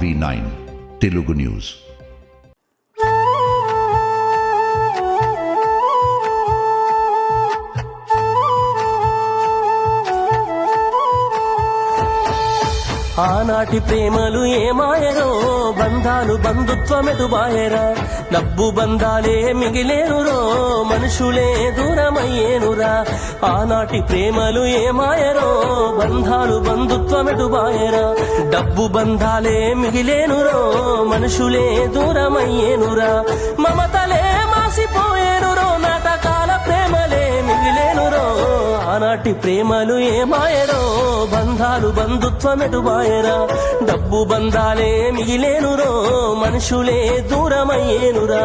V9 Telugu News. ఆనాటి ప్రేమలు ఏమాయరో బంధాలు బంధుత్వమెదుబాయరా? డబ్బు బంధాలే మిగిలేనురో? మనుషులే దూరమయ్యేనురా? ఆనాటి ప్రేమలు ఏమాయరో బంధాలు బంధుత్వమెదుబాయరా? డబ్బు బంధాలే మిగిలేనురో? మనుషులే దూరమయ్యేనురా? మమతలే మాసిపోయేనురో? నాటకాల ప్రేమలే మిగిలేనురో? ఆనాటి ప్రేమలు ఏమాయరో బంధాలు బంధుత్వమెటుబాయరా డబ్బు బంధాలే మిగిలేనురో మనుషులే దూరమయ్యేనురా.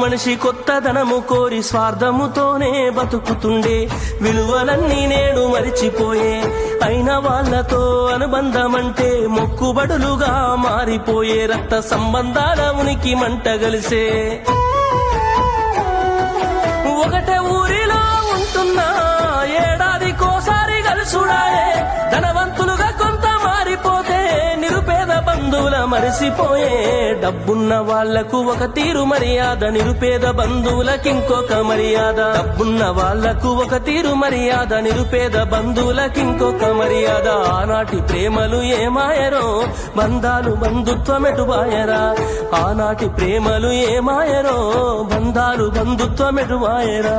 మనిషి కొత్తదనము కోరి స్వార్థముతోనే బతుకుతుండే. విలువలన్నీ నేడు మరిచిపోయే. అయిన వాళ్ళతో అనుబంధమంటే మొక్కుబడులుగా మారిపోయే. రక్త సంబంధాల ఉనికి మంట కలిసే ఒకటే మరిసిపోయే. డబ్బున్న వాళ్ళకు ఒక తీరు మర్యాద నిరుపేద బంధువులకి ఇంకొక మర్యాద. డబ్బున్న వాళ్ళకు ఒక తీరు మర్యాద నిరుపేద బంధువులకి ఇంకొక మర్యాద. ఆనాటి ప్రేమలు ఏమాయరో బంధాలు బంధుత్వమెటుబాయరా ఆనాటి ప్రేమలు ఏమాయరో బంధాలు బంధుత్వమెటుబాయరా